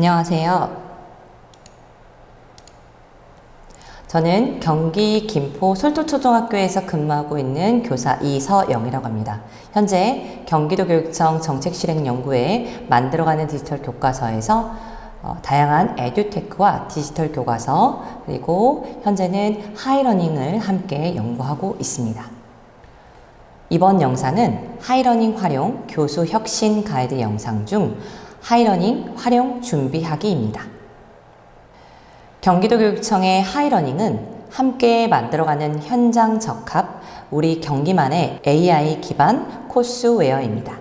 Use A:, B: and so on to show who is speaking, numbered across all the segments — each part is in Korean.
A: 안녕하세요. 저는 경기 김포 솔도초등학교에서 근무하고 있는 교사 이서영이라고 합니다. 현재 경기도 교육청 정책실행연구회에 만들어가는 디지털 교과서에서 어, 다양한 에듀테크와 디지털 교과서 그리고 현재는 하이러닝을 함께 연구하고 있습니다. 이번 영상은 하이러닝 활용 교수 혁신 가이드 영상 중 하이러닝 활용 준비하기입니다. 경기도 교육청의 하이러닝은 함께 만들어가는 현장 적합 우리 경기만의 AI 기반 코스웨어입니다.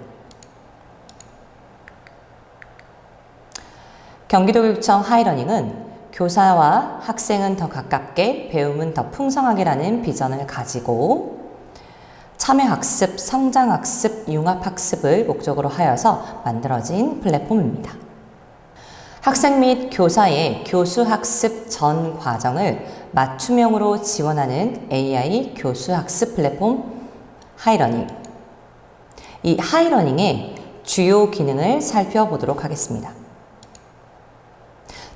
A: 경기도 교육청 하이러닝은 교사와 학생은 더 가깝게 배움은 더 풍성하게라는 비전을 가지고 참여학습, 성장학습, 융합학습을 목적으로 하여서 만들어진 플랫폼입니다. 학생 및 교사의 교수학습 전 과정을 맞춤형으로 지원하는 AI 교수학습 플랫폼 하이러닝. 이 하이러닝의 주요 기능을 살펴보도록 하겠습니다.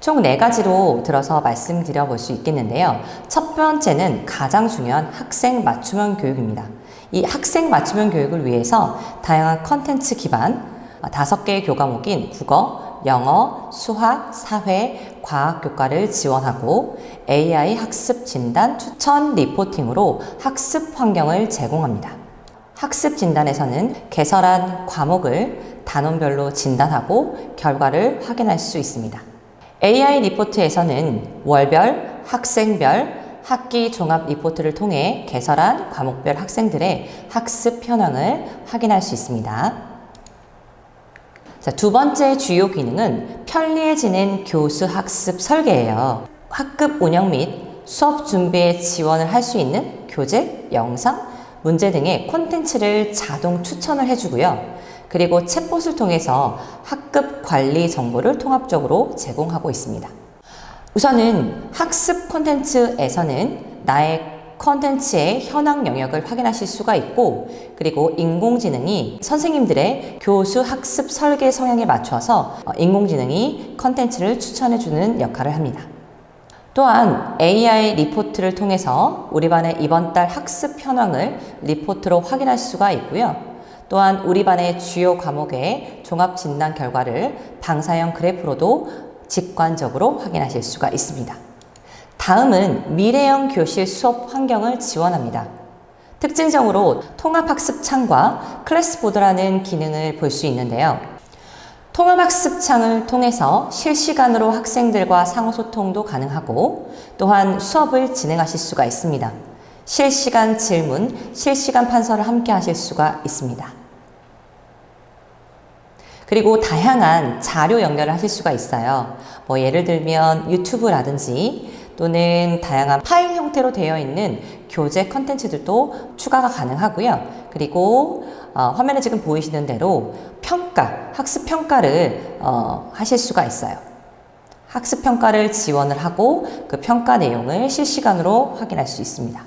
A: 총 네 가지로 들어서 말씀드려 볼 수 있겠는데요. 첫 번째는 가장 중요한 학생 맞춤형 교육입니다. 이 학생 맞춤형 교육을 위해서 다양한 컨텐츠 기반 다섯 개의 교과목인 국어, 영어, 수학, 사회, 과학 교과를 지원하고 AI 학습 진단 추천 리포팅으로 학습 환경을 제공합니다. 학습 진단에서는 개설한 과목을 단원별로 진단하고 결과를 확인할 수 있습니다. AI 리포트에서는 월별, 학생별, 학기 종합 리포트를 통해 개설한 과목별 학생들의 학습 현황을 확인할 수 있습니다. 자, 두 번째 주요 기능은 편리해지는 교수 학습 설계예요. 학급 운영 및 수업 준비에 지원을 할 수 있는 교재, 영상, 문제 등의 콘텐츠를 자동 추천을 해주고요. 그리고 챗봇을 통해서 학급 관리 정보를 통합적으로 제공하고 있습니다. 우선은 학습 콘텐츠에서는 나의 컨텐츠의 현황 영역을 확인하실 수가 있고 그리고 인공지능이 선생님들의 교수 학습 설계 성향에 맞춰서 인공지능이 컨텐츠를 추천해주는 역할을 합니다. 또한 AI 리포트를 통해서 우리 반의 이번 달 학습 현황을 리포트로 확인할 수가 있고요. 또한 우리 반의 주요 과목의 종합 진단 결과를 방사형 그래프로도 직관적으로 확인하실 수가 있습니다. 다음은 미래형 교실 수업 환경을 지원합니다. 특징적으로 통합학습창과 클래스보드라는 기능을 볼 수 있는데요. 통합학습창을 통해서 실시간으로 학생들과 상호소통도 가능하고 또한 수업을 진행하실 수가 있습니다. 실시간 질문, 실시간 판서를 함께 하실 수가 있습니다. 그리고 다양한 자료 연결을 하실 수가 있어요. 뭐 예를 들면 유튜브라든지 또는 다양한 파일 형태로 되어 있는 교재 컨텐츠들도 추가가 가능하고요. 그리고 어, 화면에 지금 보이시는 대로 평가, 학습 평가를 어, 하실 수가 있어요. 학습 평가를 지원을 하고 그 평가 내용을 실시간으로 확인할 수 있습니다.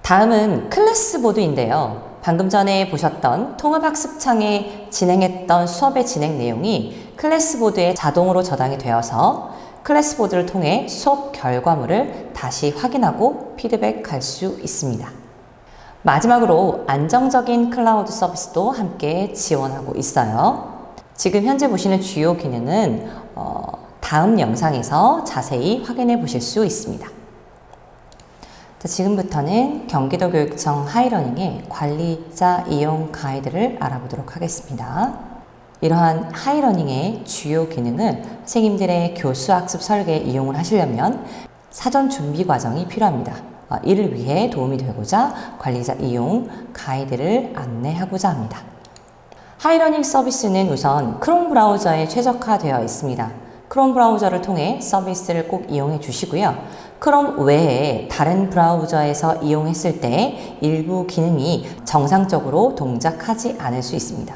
A: 다음은 클래스보드인데요. 방금 전에 보셨던 통합학습창에 진행했던 수업의 진행 내용이 클래스보드에 자동으로 저장이 되어서 클래스보드를 통해 수업 결과물을 다시 확인하고 피드백할 수 있습니다. 마지막으로 안정적인 클라우드 서비스도 함께 지원하고 있어요. 지금 현재 보시는 주요 기능은 어, 다음 영상에서 자세히 확인해 보실 수 있습니다. 자, 지금부터는 경기도 교육청 하이러닝의 관리자 이용 가이드를 알아보도록 하겠습니다. 이러한 하이러닝의 주요 기능을 선생님들의 교수학습 설계에 이용을 하시려면 사전 준비 과정이 필요합니다. 어, 이를 위해 도움이 되고자 관리자 이용 가이드를 안내하고자 합니다. 하이러닝 서비스는 우선 크롬 브라우저에 최적화되어 있습니다. 크롬 브라우저를 통해 서비스를 꼭 이용해 주시고요. 크롬 외에 다른 브라우저에서 이용했을 때 일부 기능이 정상적으로 동작하지 않을 수 있습니다.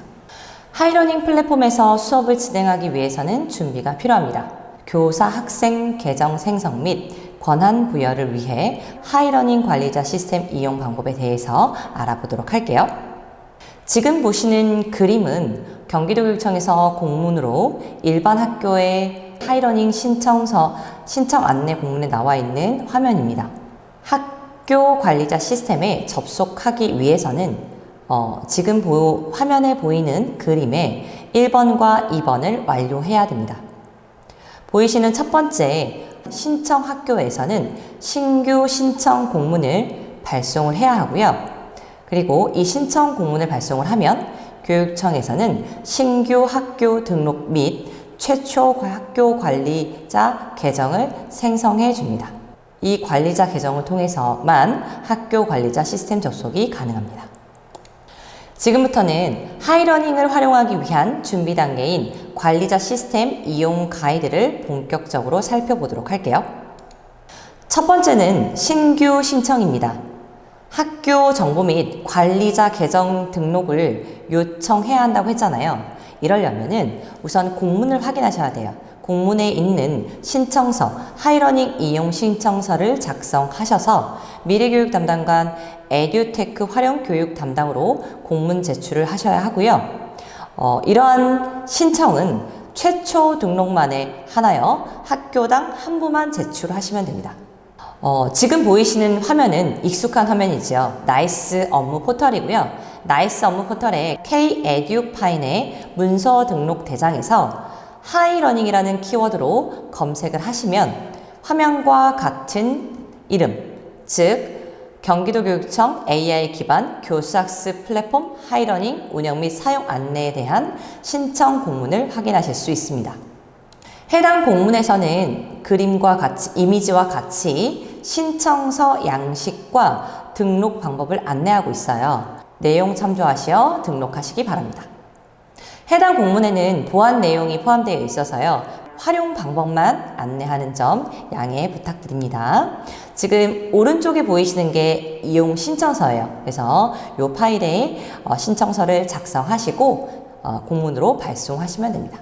A: 하이러닝 플랫폼에서 수업을 진행하기 위해서는 준비가 필요합니다. 교사 학생 계정 생성 및 권한 부여를 위해 하이러닝 관리자 시스템 이용 방법에 대해서 알아보도록 할게요. 지금 보시는 그림은 경기도교육청에서 공문으로 일반 학교에 하이러닝 신청서 신청 안내 공문에 나와 있는 화면입니다. 학교 관리자 시스템에 접속하기 위해서는 어, 지금 보, 화면에 보이는 그림의 1번과 2번을 완료해야 됩니다. 보이시는 첫 번째 신청 학교에서는 신규 신청 공문을 발송을 해야 하고요. 그리고 이 신청 공문을 발송을 하면 교육청에서는 신규 학교 등록 및 최초 학교 관리자 계정을 생성해 줍니다. 이 관리자 계정을 통해서만 학교 관리자 시스템 접속이 가능합니다. 지금부터는 하이러닝을 활용하기 위한 준비 단계인 관리자 시스템 이용 가이드를 본격적으로 살펴보도록 할게요. 첫 번째는 신규 신청입니다. 학교 정보 및 관리자 계정 등록을 요청해야 한다고 했잖아요. 이러려면은 우선 공문을 확인하셔야 돼요. 공문에 있는 신청서, 하이러닝 이용 신청서를 작성하셔서 미래교육 담당관 에듀테크 활용 교육 담당으로 공문 제출을 하셔야 하고요. 어, 이러한 신청은 최초 등록만에 하나여 학교당 한 부만 제출하시면 됩니다. 어, 지금 보이시는 화면은 익숙한 화면이죠. 나이스 업무 포털이고요. 나이스 업무 포털의 K-에듀파인의 문서 등록 대장에서 하이러닝이라는 키워드로 검색을 하시면 화면과 같은 이름, 즉 경기도 교육청 AI 기반 교수학습 플랫폼 하이러닝 운영 및 사용 안내에 대한 신청 공문을 확인하실 수 있습니다. 해당 공문에서는 그림과 같이, 이미지와 같이 신청서 양식과 등록 방법을 안내하고 있어요. 내용 참조하시어 등록하시기 바랍니다. 해당 공문에는 보안 내용이 포함되어 있어서요. 활용 방법만 안내하는 점 양해 부탁드립니다. 지금 오른쪽에 보이시는 게 이용 신청서예요. 그래서 이 파일에 어, 신청서를 작성하시고 어, 공문으로 발송하시면 됩니다.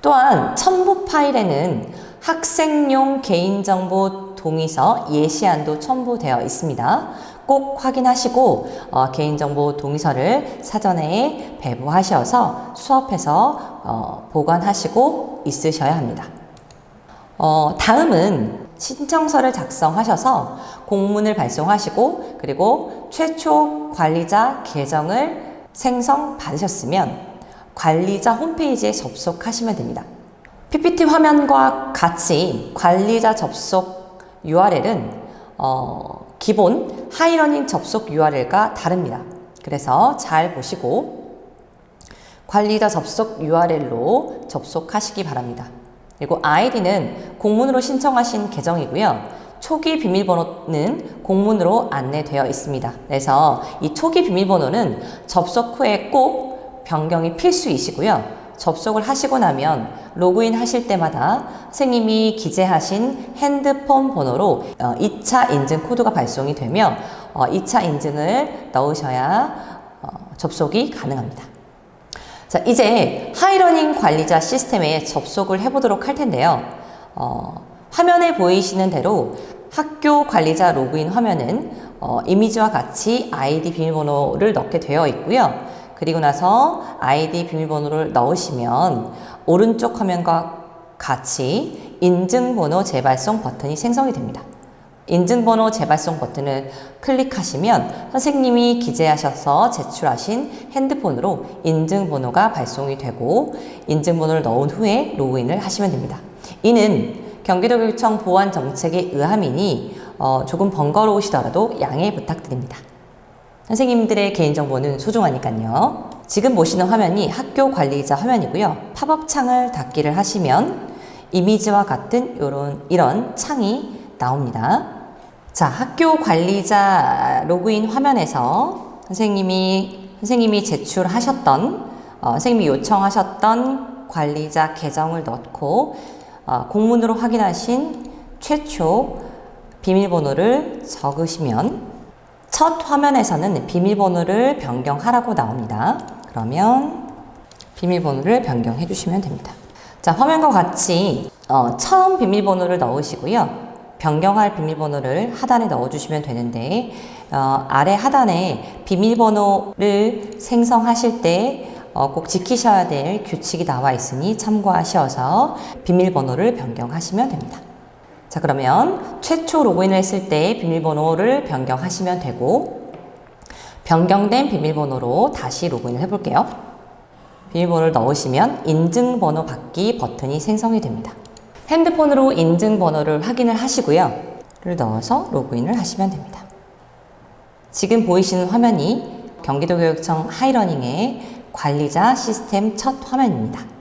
A: 또한 첨부 파일에는 학생용 개인정보 동의서 예시안도 첨부되어 있습니다. 꼭 확인하시고 어, 개인정보 동의서를 사전에 배부하셔서 수업에서 어, 보관하시고 있으셔야 합니다. 어, 다음은 신청서를 작성하셔서 공문을 발송하시고 그리고 최초 관리자 계정을 생성 받으셨으면 관리자 홈페이지에 접속하시면 됩니다. PPT 화면과 같이 관리자 접속 URL은 어, 기본 하이러닝 접속 URL과 다릅니다. 그래서 잘 보시고 관리자 접속 URL로 접속하시기 바랍니다. 그리고 아이디는 공문으로 신청하신 계정이고요. 초기 비밀번호는 공문으로 안내되어 있습니다. 그래서 이 초기 비밀번호는 접속 후에 꼭 변경이 필수이시고요. 접속을 하시고 나면 로그인 하실 때마다 선생님이 기재하신 핸드폰 번호로 2차 인증 코드가 발송이 되며 2차 인증을 넣으셔야 어, 접속이 가능합니다. 자, 이제 하이러닝 관리자 시스템에 접속을 해보도록 할 텐데요. 어, 화면에 보이시는 대로 학교 관리자 로그인 화면은 어, 이미지와 같이 아이디 비밀번호를 넣게 되어 있고요. 그리고 나서 아이디 비밀번호를 넣으시면 오른쪽 화면과 같이 인증번호 재발송 버튼이 생성이 됩니다. 인증번호 재발송 버튼을 클릭하시면 선생님이 기재하셔서 제출하신 핸드폰으로 인증번호가 발송이 되고 인증번호를 넣은 후에 로그인을 하시면 됩니다. 이는 경기도교육청 보안 정책에 의함이니 어, 조금 번거로우시더라도 양해 부탁드립니다. 선생님들의 개인정보는 소중하니까요. 지금 보시는 화면이 학교 관리자 화면이고요. 팝업 창을 닫기를 하시면 이미지와 같은 이런, 이런 창이 나옵니다. 자, 학교 관리자 로그인 화면에서 선생님이, 선생님이 제출하셨던, 어, 선생님이 요청하셨던 관리자 계정을 넣고, 어, 공문으로 확인하신 최초 비밀번호를 적으시면 첫 화면에서는 비밀번호를 변경하라고 나옵니다. 그러면 비밀번호를 변경해 주시면 됩니다. 자, 화면과 같이 어, 처음 비밀번호를 넣으시고요. 변경할 비밀번호를 하단에 넣어주시면 되는데 어, 아래 하단에 비밀번호를 생성하실 때 어, 꼭 지키셔야 될 규칙이 나와 있으니 참고하셔서 비밀번호를 변경하시면 됩니다. 자, 그러면 최초 로그인을 했을 때 비밀번호를 변경하시면 되고, 변경된 비밀번호로 다시 로그인을 해볼게요. 비밀번호를 넣으시면 인증번호 받기 버튼이 생성이 됩니다. 핸드폰으로 인증번호를 확인을 하시고요. 를 넣어서 로그인을 하시면 됩니다. 지금 보이시는 화면이 경기도교육청 하이러닝의 관리자 시스템 첫 화면입니다.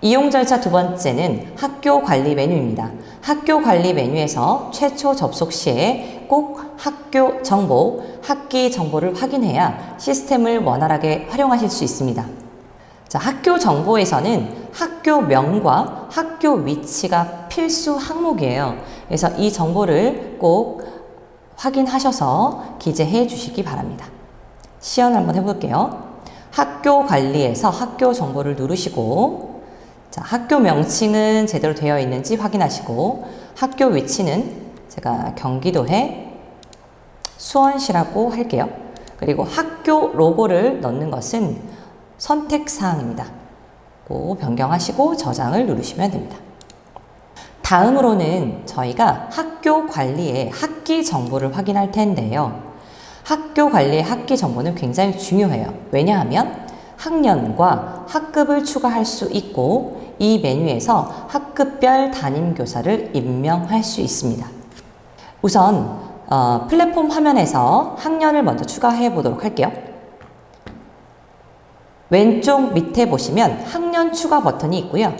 A: 이용 절차 두 번째는 학교 관리 메뉴입니다. 학교 관리 메뉴에서 최초 접속 시에 꼭 학교 정보, 학기 정보를 확인해야 시스템을 원활하게 활용하실 수 있습니다. 자, 학교 정보에서는 학교 명과 학교 위치가 필수 항목이에요. 그래서 이 정보를 꼭 확인하셔서 기재해 주시기 바랍니다. 시연을 한번 해볼게요. 학교 관리에서 학교 정보를 누르시고, 자, 학교 명칭은 제대로 되어 있는지 확인하시고, 학교 위치는 제가 경기도에 수원시라고 할게요. 그리고 학교 로고를 넣는 것은 선택 사항입니다. 꼭 변경하시고 저장을 누르시면 됩니다. 다음으로는 저희가 학교 관리의 학기 정보를 확인할 텐데요. 학교 관리의 학기 정보는 굉장히 중요해요. 왜냐하면 학년과 학급을 추가할 수 있고 이 메뉴에서 학급별 담임 교사를 임명할 수 있습니다. 우선 어, 플랫폼 화면에서 학년을 먼저 추가해 보도록 할게요. 왼쪽 밑에 보시면 학년 추가 버튼이 있고요.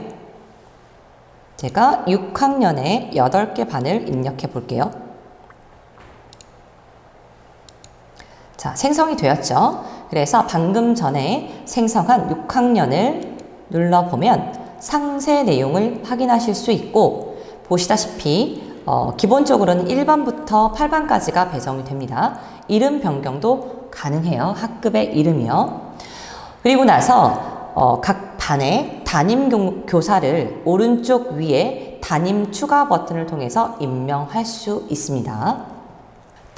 A: 제가 6학년에 8개 반을 입력해 볼게요. 자, 생성이 되었죠? 그래서 방금 전에 생성한 6학년을 눌러보면 상세 내용을 확인하실 수 있고 보시다시피 어, 기본적으로는 1반부터 8반까지가 배정이 됩니다. 이름 변경도 가능해요. 학급의 이름이요. 그리고 나서 어, 각 반의 담임 교- 교사를 오른쪽 위에 담임 추가 버튼을 통해서 임명할 수 있습니다.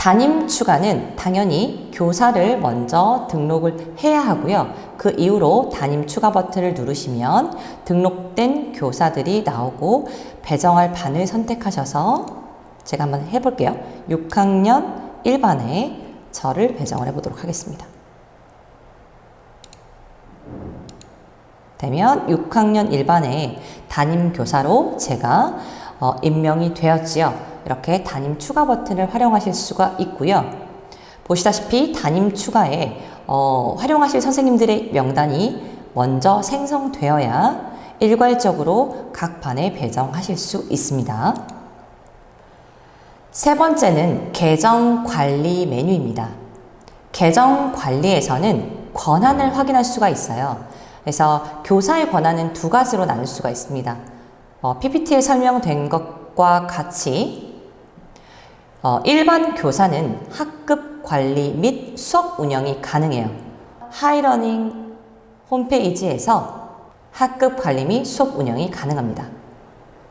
A: 담임 추가는 당연히 교사를 먼저 등록을 해야 하고요. 그 이후로 담임 추가 버튼을 누르시면 등록된 교사들이 나오고 배정할 반을 선택하셔서 제가 한번 해볼게요. 6학년 1반에 저를 배정을 해보도록 하겠습니다. 되면 6학년 1반에 담임 교사로 제가 어, 임명이 되었지요. 이렇게 담임 추가 버튼을 활용하실 수가 있고요. 보시다시피 담임 추가에 어, 활용하실 선생님들의 명단이 먼저 생성되어야 일괄적으로 각 반에 배정하실 수 있습니다. 세 번째는 계정 관리 메뉴입니다. 계정 관리에서는 권한을 확인할 수가 있어요. 그래서 교사의 권한은 두 가지로 나눌 수가 있습니다. 어, PPT에 설명된 것과 같이 어, 일반 교사는 학급 관리 및 수업 운영이 가능해요. 하이러닝 홈페이지에서 학급 관리 및 수업 운영이 가능합니다.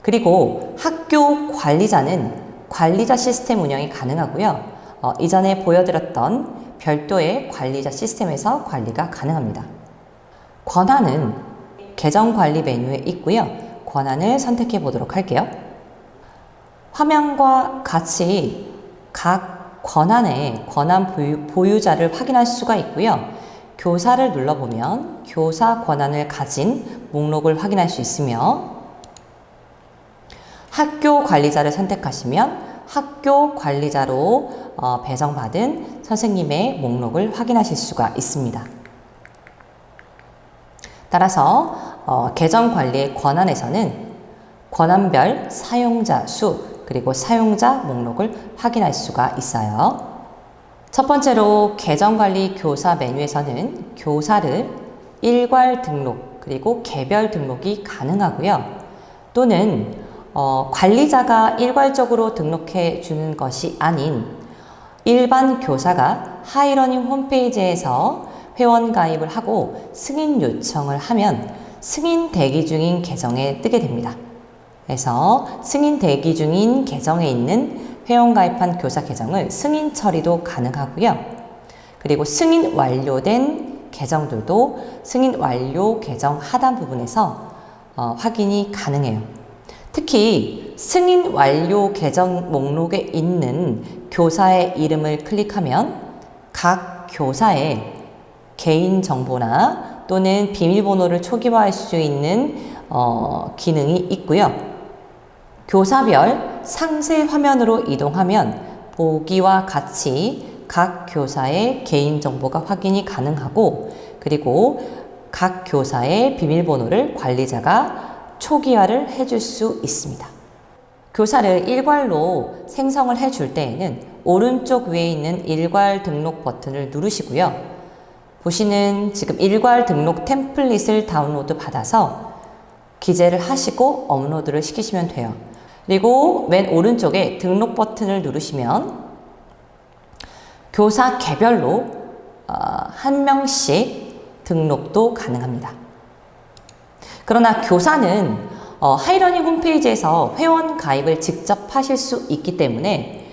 A: 그리고 학교 관리자는 관리자 시스템 운영이 가능하고요. 어, 이전에 보여드렸던 별도의 관리자 시스템에서 관리가 가능합니다. 권한은 계정 관리 메뉴에 있고요. 권한을 선택해 보도록 할게요. 화면과 같이 각 권한의 권한 보유, 보유 자를 확인할 수가 있고요. 교사를 눌러보면 교사 권한을 가진 목록을 확인할 수 있으며 학교 관리자를 선택하시면 학교 관리자로 어, 배정받은 선생님의 목록을 확인하실 수가 있습니다. 따라서 어, 계정 관리의 권한에서는 권한별 사용자 수 그리고 사용자 목록을 확인할 수가 있어요. 첫 번째로 계정 관리 교사 메뉴에서는 교사를 일괄 등록 그리고 개별 등록이 가능하고요. 또는 어, 관리자가 일괄적으로 등록해 주는 것이 아닌 일반 교사가 하이러닝 홈페이지에서 회원 가입을 하고 승인 요청을 하면 승인 대기 중인 계정에 뜨게 됩니다. 그래서 승인 대기 중인 계정에 있는 회원 가입한 교사 계정을 승인 처리도 가능하고요. 그리고 승인 완료된 계정들도 승인 완료 계정 하단 부분에서 어, 확인이 가능해요. 특히 승인 완료 계정 목록에 있는 교사의 이름을 클릭하면 각 교사의 개인 정보나 또는 비밀번호를 초기화할 수 있는 어, 기능이 있고요. 교사별 상세 화면으로 이동하면 보기와 같이 각 교사의 개인 정보가 확인이 가능하고 그리고 각 교사의 비밀번호를 관리자가 초기화를 해줄 수 있습니다. 교사를 일괄로 생성을 해줄 때에는 오른쪽 위에 있는 일괄 등록 버튼을 누르시고요. 보시는 지금 일괄 등록 템플릿을 다운로드 받아서 기재를 하시고 업로드를 시키시면 돼요. 그리고 맨 오른쪽에 등록 버튼을 누르시면 교사 개별로 어, 한 명씩 등록도 가능합니다. 그러나 교사는 어, 하이러닝 홈페이지에서 회원 가입을 직접 하실 수 있기 때문에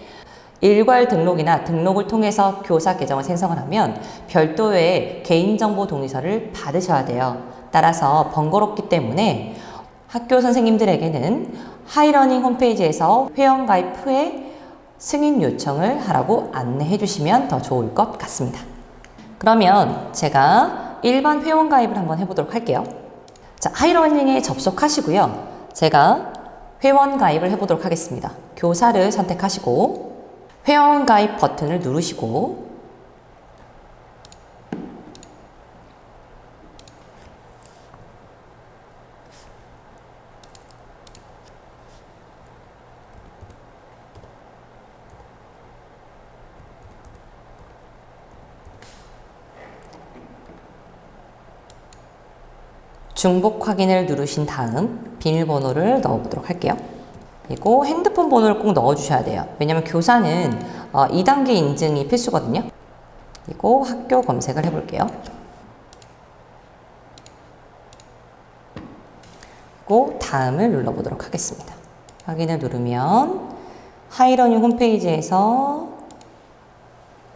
A: 일괄 등록이나 등록을 통해서 교사 계정을 생성을 하면 별도의 개인정보 동의서를 받으셔야 돼요. 따라서 번거롭기 때문에 학교 선생님들에게는 하이러닝 홈페이지에서 회원 가입 후에 승인 요청을 하라고 안내해 주시면 더 좋을 것 같습니다. 그러면 제가 일반 회원 가입을 한번 해보도록 할게요. 자, 하이러닝에 접속하시고요. 제가 회원 가입을 해보도록 하겠습니다. 교사를 선택하시고 회원 가입 버튼을 누르시고 중복 확인을 누르신 다음 비밀번호를 넣어보도록 할게요. 그리고 핸드폰 번호를 꼭 넣어주셔야 돼요. 왜냐면 교사는 어, 2단계 인증이 필수거든요. 그리고 학교 검색을 해볼게요. 그리고 다음을 눌러보도록 하겠습니다. 확인을 누르면 하이러닝 홈페이지에서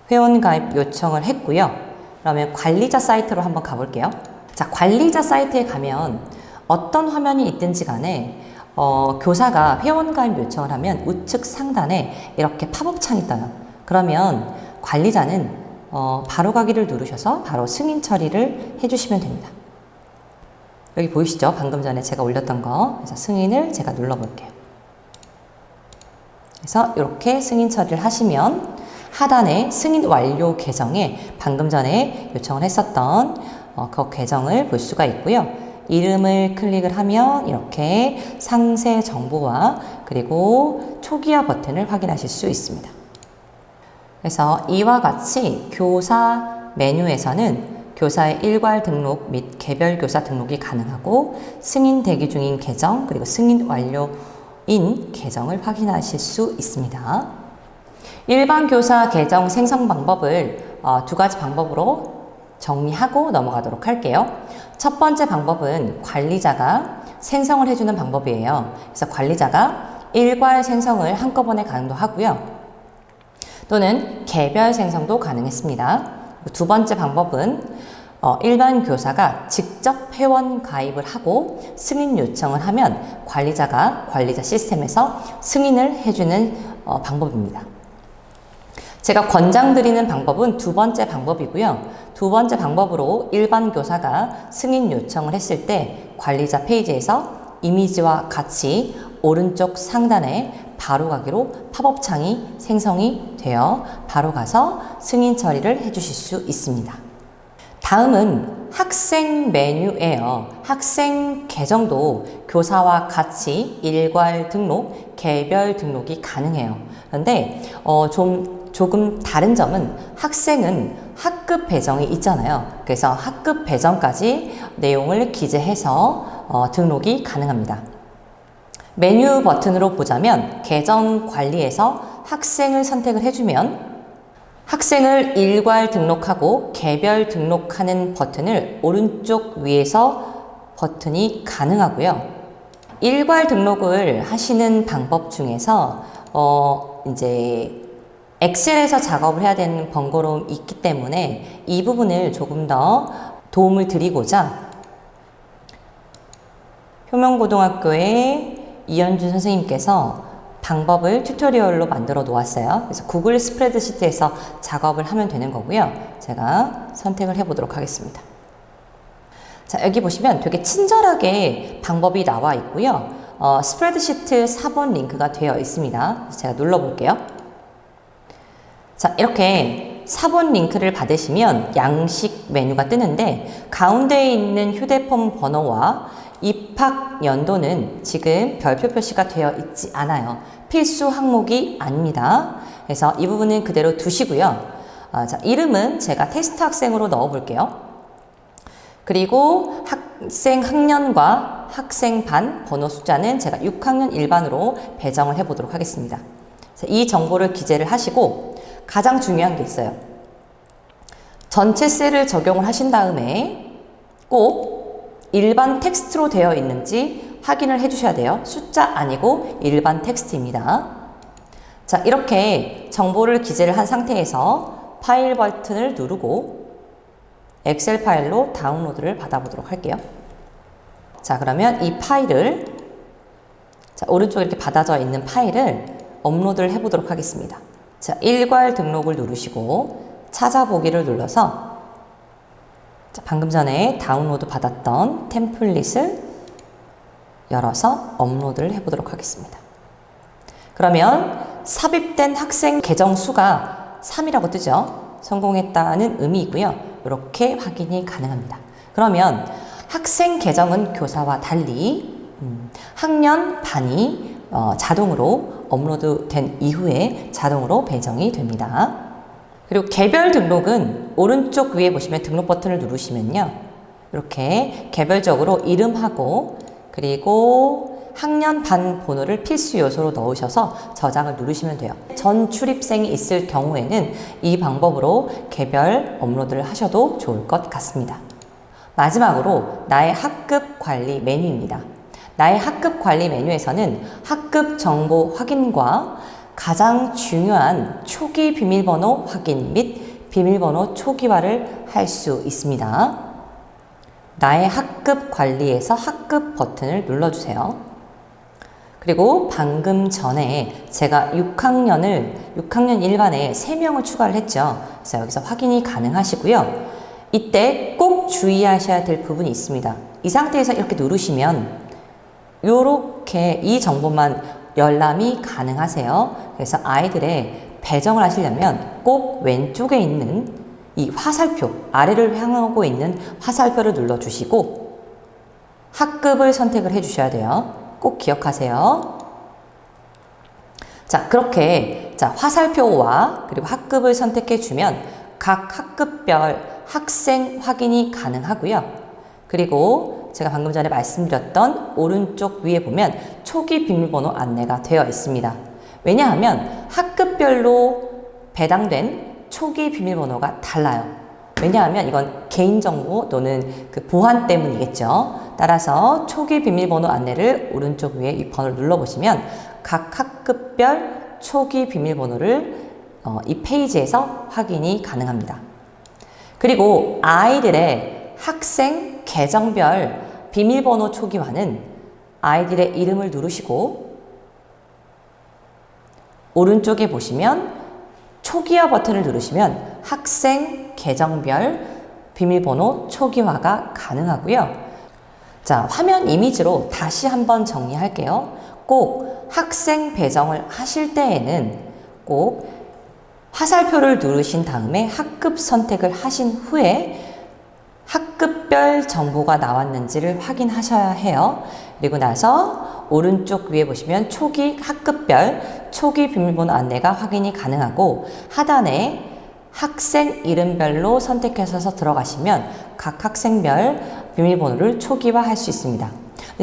A: 회원 가입 요청을 했고요. 그러면 관리자 사이트로 한번 가볼게요. 자, 관리자 사이트에 가면 어떤 화면이 있든지 간에 어, 교사가 회원 가입 요청을 하면 우측 상단에 이렇게 팝업 창이 떠요. 그러면 관리자는 어, 바로 가기를 누르셔서 바로 승인 처리를 해주시면 됩니다. 여기 보이시죠? 방금 전에 제가 올렸던 거. 그래서 승인을 제가 눌러볼게요. 그래서 이렇게 승인 처리를 하시면 하단에 승인 완료 계정에 방금 전에 요청을 했었던 어, 그 계정을 볼 수가 있고요. 이름을 클릭을 하면 이렇게 상세 정보와 그리고 초기화 버튼을 확인하실 수 있습니다. 그래서 이와 같이 교사 메뉴에서는 교사의 일괄 등록 및 개별 교사 등록이 가능하고 승인 대기 중인 계정 그리고 승인 완료인 계정을 확인하실 수 있습니다. 일반 교사 계정 생성 방법을 어, 두 가지 방법으로 정리하고 넘어가도록 할게요. 첫 번째 방법은 관리자가 생성을 해주는 방법이에요. 그래서 관리자가 일괄 생성을 한꺼번에 가능도 하고요. 또는 개별 생성도 가능했습니다. 두 번째 방법은 어, 일반 교사가 직접 회원 가입을 하고 승인 요청을 하면 관리자가 관리자 시스템에서 승인을 해주는 어, 방법입니다. 제가 권장드리는 방법은 두 번째 방법이고요. 두 번째 방법으로 일반 교사가 승인 요청을 했을 때 관리자 페이지에서 이미지와 같이 오른쪽 상단에 바로 가기로 팝업 창이 생성이 되어 바로 가서 승인 처리를 해주실 수 있습니다. 다음은 학생 메뉴예요. 학생 계정도 교사와 같이 일괄 등록, 개별 등록이 가능해요. 그런데 어, 좀 조금 다른 점은 학생은 학급 배정이 있잖아요. 그래서 학급 배정까지 내용을 기재해서 어, 등록이 가능합니다. 메뉴 버튼으로 보자면 계정 관리에서 학생을 선택을 해주면 학생을 일괄 등록하고 개별 등록하는 버튼을 오른쪽 위에서 버튼이 가능하고요. 일괄 등록을 하시는 방법 중에서 어 이제 엑셀에서 작업을 해야 되는 번거로움이 있기 때문에 이 부분을 조금 더 도움을 드리고자 효명고등학교의 이현준 선생님께서 방법을 튜토리얼로 만들어 놓았어요. 그래서 구글 스프레드시트에서 작업을 하면 되는 거고요. 제가 선택을 해 보도록 하겠습니다. 자, 여기 보시면 되게 친절하게 방법이 나와 있고요. 어, 스프레드시트 4번 링크가 되어 있습니다. 제가 눌러 볼게요. 자, 이렇게 4번 링크를 받으시면 양식 메뉴가 뜨는데 가운데에 있는 휴대폰 번호와 입학 연도는 지금 별표 표시가 되어 있지 않아요. 필수 항목이 아닙니다. 그래서 이 부분은 그대로 두시고요. 아, 자, 이름은 제가 테스트 학생으로 넣어 볼게요. 그리고 학생 학년과 학생 반 번호 숫자는 제가 6학년 일반으로 배정을 해 보도록 하겠습니다. 자, 이 정보를 기재를 하시고 가장 중요한 게 있어요. 전체 셀을 적용을 하신 다음에 꼭 일반 텍스트로 되어 있는지 확인을 해 주셔야 돼요. 숫자 아니고 일반 텍스트입니다. 자, 이렇게 정보를 기재를 한 상태에서 파일 버튼을 누르고 엑셀 파일로 다운로드를 받아보도록 할게요. 자, 그러면 이 파일을 자, 오른쪽에 이렇게 받아져 있는 파일을 업로드를 해보도록 하겠습니다. 자, 일괄 등록을 누르시고 찾아보기를 눌러서 자, 방금 전에 다운로드 받았던 템플릿을 열어서 업로드를 해보도록 하겠습니다. 그러면 삽입된 학생 계정 수가 3이라고 뜨죠. 성공했다는 의미이고요. 이렇게 확인이 가능합니다. 그러면 학생 계정은 교사와 달리 음, 학년 반이 어, 자동으로 업로드 된 이후에 자동으로 배정이 됩니다. 그리고 개별 등록은 오른쪽 위에 보시면 등록 버튼을 누르시면요. 이렇게 개별적으로 이름하고 그리고 학년 반 번호를 필수 요소로 넣으셔서 저장을 누르시면 돼요. 전 출입생이 있을 경우에는 이 방법으로 개별 업로드를 하셔도 좋을 것 같습니다. 마지막으로 나의 학급 관리 메뉴입니다. 나의 학급 관리 메뉴에서는 학급 정보 확인과 가장 중요한 초기 비밀번호 확인 및 비밀번호 초기화를 할 수 있습니다. 나의 학급 관리에서 학급 버튼을 눌러주세요. 그리고 방금 전에 제가 6학년을 6학년 일반에 3명을 추가를 했죠. 그래서 여기서 확인이 가능하시고요. 이때 꼭 주의하셔야 될 부분이 있습니다. 이 상태에서 이렇게 누르시면 이렇게 이 정보만 열람이 가능하세요. 그래서 아이들의 배정을 하시려면 꼭 왼쪽에 있는 이 화살표, 아래를 향하고 있는 화살표를 눌러주시고 학급을 선택을 해주셔야 돼요. 꼭 기억하세요. 자, 그렇게 자, 화살표와 그리고 학급을 선택해 주면 각 학급별 학생 확인이 가능하고요. 그리고 제가 방금 전에 말씀드렸던 오른쪽 위에 보면 초기 비밀번호 안내가 되어 있습니다. 왜냐하면 학급별로 배당된 초기 비밀번호가 달라요. 왜냐하면 이건 개인정보 또는 그 보안 때문이겠죠. 따라서 초기 비밀번호 안내를 오른쪽 위에 이 번호를 눌러보시면 각 학급별 초기 비밀번호를 어, 이 페이지에서 확인이 가능합니다. 그리고 아이들의 학생 계정별 비밀번호 초기화는 아이들의 이름을 누르시고 오른쪽에 보시면 초기화 버튼을 누르시면 학생 계정별 비밀번호 초기화가 가능하고요. 자, 화면 이미지로 다시 한번 정리할게요. 꼭 학생 배정을 하실 때에는 꼭 화살표를 누르신 다음에 학급 선택을 하신 후에 학급별 정보가 나왔는지를 확인하셔야 해요. 그리고 나서 오른쪽 위에 보시면 초기 학급별 초기 비밀번호 안내가 확인이 가능하고 하단에 학생 이름별로 선택하셔서 들어가시면 각 학생별 비밀번호를 초기화할 수 있습니다.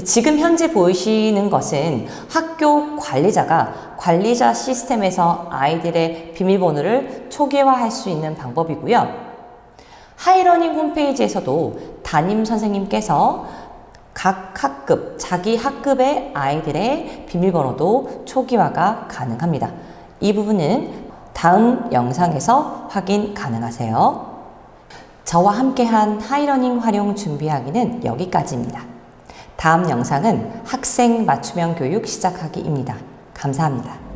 A: 지금 현재 보이시는 것은 학교 관리자가 관리자 시스템에서 아이들의 비밀번호를 초기화할 수 있는 방법이고요. 하이러닝 홈페이지에서도 담임 선생님께서 각 학급, 자기 학급의 아이들의 비밀번호도 초기화가 가능합니다. 이 부분은 다음 영상에서 확인 가능하세요. 저와 함께한 하이러닝 활용 준비하기는 여기까지입니다. 다음 영상은 학생 맞춤형 교육 시작하기입니다. 감사합니다.